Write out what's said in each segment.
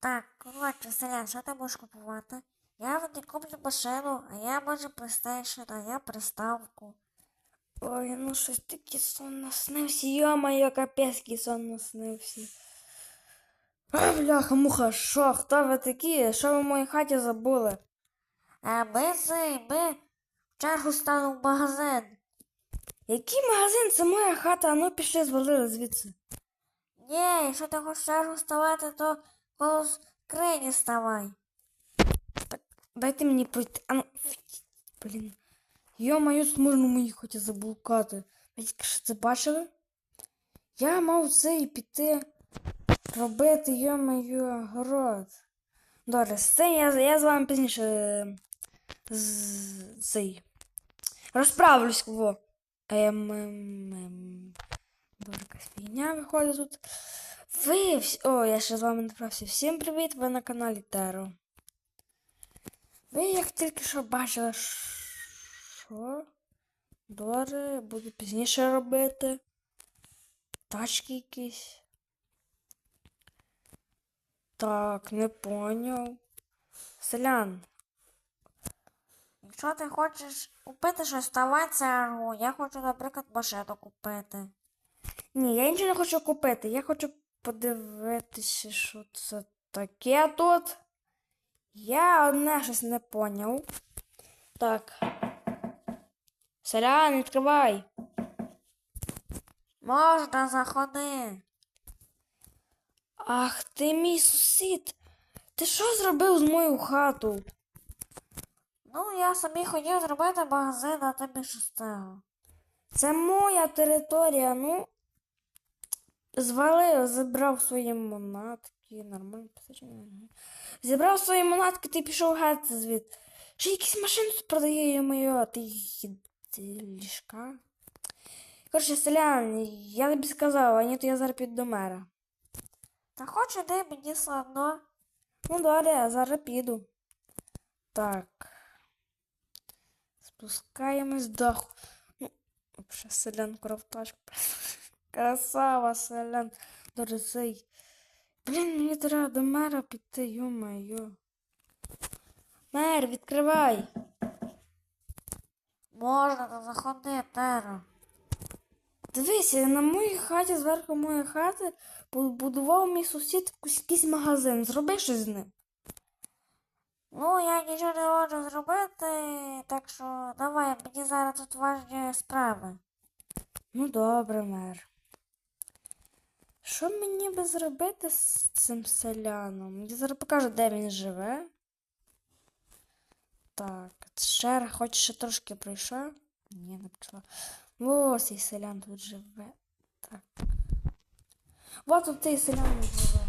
Так, коротше, селян, що ти будеш купувати? Я не куплю машину, а я можу PlayStation, а я приставку. Ой, ну щось таке сон наснився. Йо-моє, капець, який сон наснився. А, бляха, муха, що, хто ви такі? Що ви в моїй хаті забули? А ми з ми в чергу стали в магазин. Який магазин? Це моя хата, а ну пішли звалили звідси. Ні, якщо ти хочеш в чергу ставати, то коло скрині ставай. Дайте мені пройти. А ну, блін. Йо-моє, в моїй хаті заблукати. Ви тільки що це бачили? Я мав це і піти робити, йо-моє, город. Добре, з цим я, я з вами пізніше з, цей. Розправлюсь, во. Ем, ем, ем. Добре, якась фігня виходить тут. Ви всі... О, я ще з вами не прався. Всім привіт, ви на каналі Теро. Ви як тільки що бачили, що? Добре, буду пізніше робити. Тачки якісь. Так, не поняв. Селян, Якщо ти хочеш купити щось, ставай в. Я хочу, наприклад, машину купити. ні, я нічого не хочу купити. Я хочу подивитися, що це таке тут. Я одне щось не поняв. Так. Селян, відкривай. Можна, заходи. Ах ти мій сусід. Ти що зробив з мою хату? Ну, я собі хотів зробити магазин, а тобі з? Це моя територія, ну. Звалив, забрав свої монатки. Нормально писати. Зібрав свої монатки, ти пішов геть звідти. Ще якісь машини продає моє, а ти, ліжка. Коротше, селян, я тобі сказав, а ні, то я зараз піду до мера. Та хоч іди, мені все. Ну, добре, я зараз піду. Так. Спускаємось до. Ну, взагалі, селян кровтачку. Красава, селян. Добре, цей. Блін, мені треба до мера піти, йо-моє. Мер, відкривай. Можна, то заходи, Теро. Дивися, на моїй хаті, зверху моєї хати, будував мій сусід якийсь магазин. Зроби щось з ним. Ну, я нічого не можу зробити, так що давай, мені зараз тут важні справи. Ну, добре, мер. Що мені би зробити з цим селяном? Я зараз покажу, де він живе. Так, ще хоч ще трошки пройшов. Ні, не почала. Ось цей селян тут живе. Так. Вот тут цей селян живе.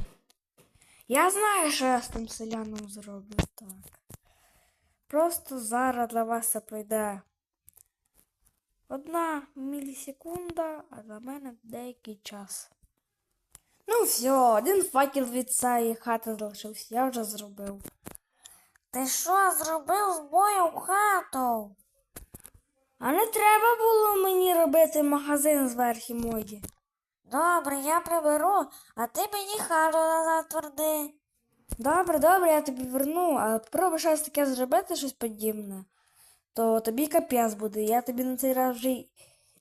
Я знаю, що я з тим селяном зроблю. Так. Просто зараз для вас це пройде. Одна мілісекунда, а для мене деякий час. Ну все, один факел від цієї хати залишився, я вже зробив. Ти що зробив з мою хату? А не треба було мені робити магазин зверху моді. Добре, я приберу, а ти мені хату назад тверди. Добре, добре, я тобі верну, а пробуй щось таке зробити, щось подібне, то тобі капець буде. Я тобі на цей раз вже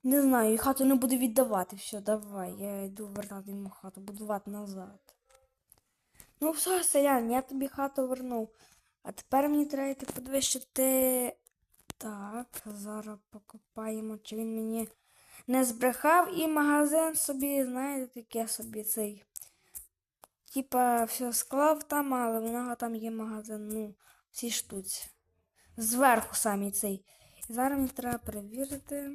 не знаю, і хату не буду віддавати. Все, давай, я йду вертати йому хату, будувати назад. Ну все, селян, я тобі хату вернув. А тепер мені треба йти підвищити. Так, зараз покопаємо, чи він мені не збрехав і магазин собі, знаєте, таке собі цей. Типа, все склав там, але в нього там є магазин, ну, в цій штуці. Зверху самі цей. І зараз мені треба перевірити.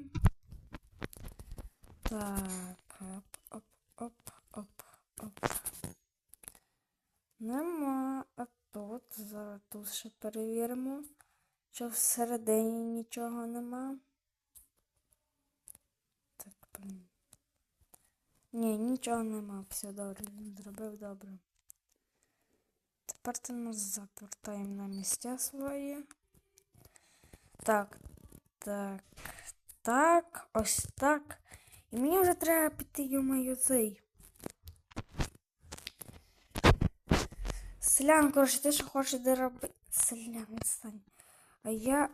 Так, оп, оп, оп, оп, оп. Нема. А тут, зараз тут ще перевіримо. Що всередині нічого нема. Так, блін. Ні, нічого нема. Все добре, зробив добре. Тепер це назад вертаємо на місця свої. Так, так, так, ось так. І мені вже треба піти, йомаю, цей. Селян, коротше, ти що хочеш робити? Селян, відстань. А я.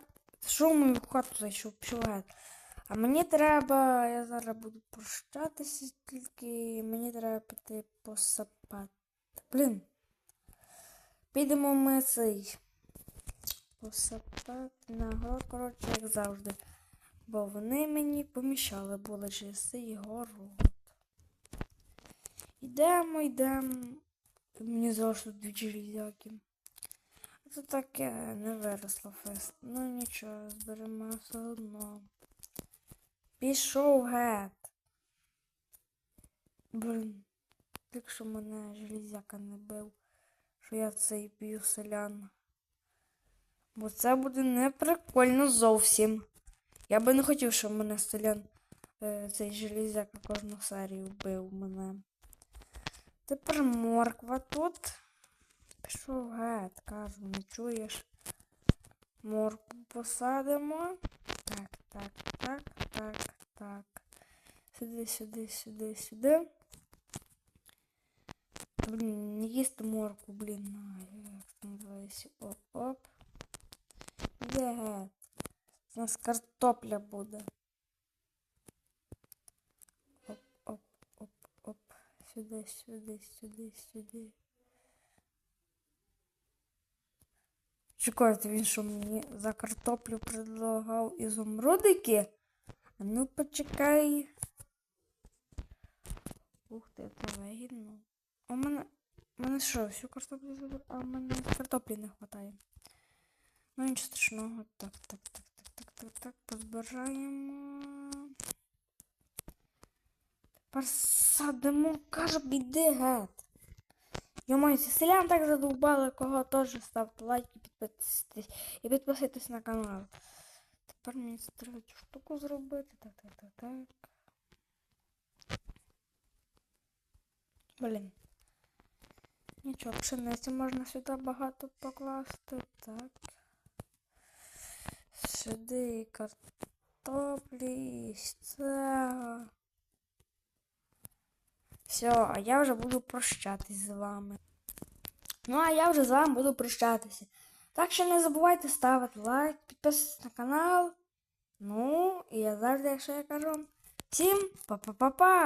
Що в мою хату зайшов? Пішов А мені треба. Я зараз буду прощатися тільки. Мені треба піти посапати. Блін. Підемо ми цей. Посапати на город, коротше, як завжди. Бо вони мені помішали були через цей город. Йдемо, йдемо. Мені тут дві железяки. Це таке не виросло фест. Ну нічого, зберемо все одно. Пішов гет. Блін. Якщо мене железяка не бив, що я цей б'ю селян. Бо це буде неприкольно зовсім. Я би не хотів, щоб мене селян е, цей железяка кожну серію бив мене. Тепер морква тут. Пішов геть, кажу, не чуєш. Моркву посадимо. Так, так, так, так, так. Сюди, сюди, сюди, сюди. Блін, не їсти моркву, блін. Ай, як це називається? Оп, оп. Де геть? У нас картопля буде. Оп, оп, оп, оп. Сюди, сюди, сюди, сюди. Чекайте, він що мені за картоплю предлагав ізумрудики? А ну почекай. Ух ти, це вигідно. В мене. У мене що, всю картоплю забрав? А в мене картоплі не вистачає. Ну нічого страшного. Так, так, так, так, так. Позбираємо. Тепер садимо, каже, біди геть. Йомаю, селян так задовбали, кого теж ставте лайки, підписуйтесь і підписуйтесь на канал. Тепер мені треба цю штуку зробити. Так, так, так, так. Блін. Нічого, пшениці можна сюди багато покласти. Так. Сюди картоплі, цього. Все, а я вже буду прощатись з вами. Ну, а я вже з вами буду прощатися. Так що не забувайте ставити лайк, підписуватись на канал. Ну, і я завжди, якщо я кажу, всім па-па-па-па!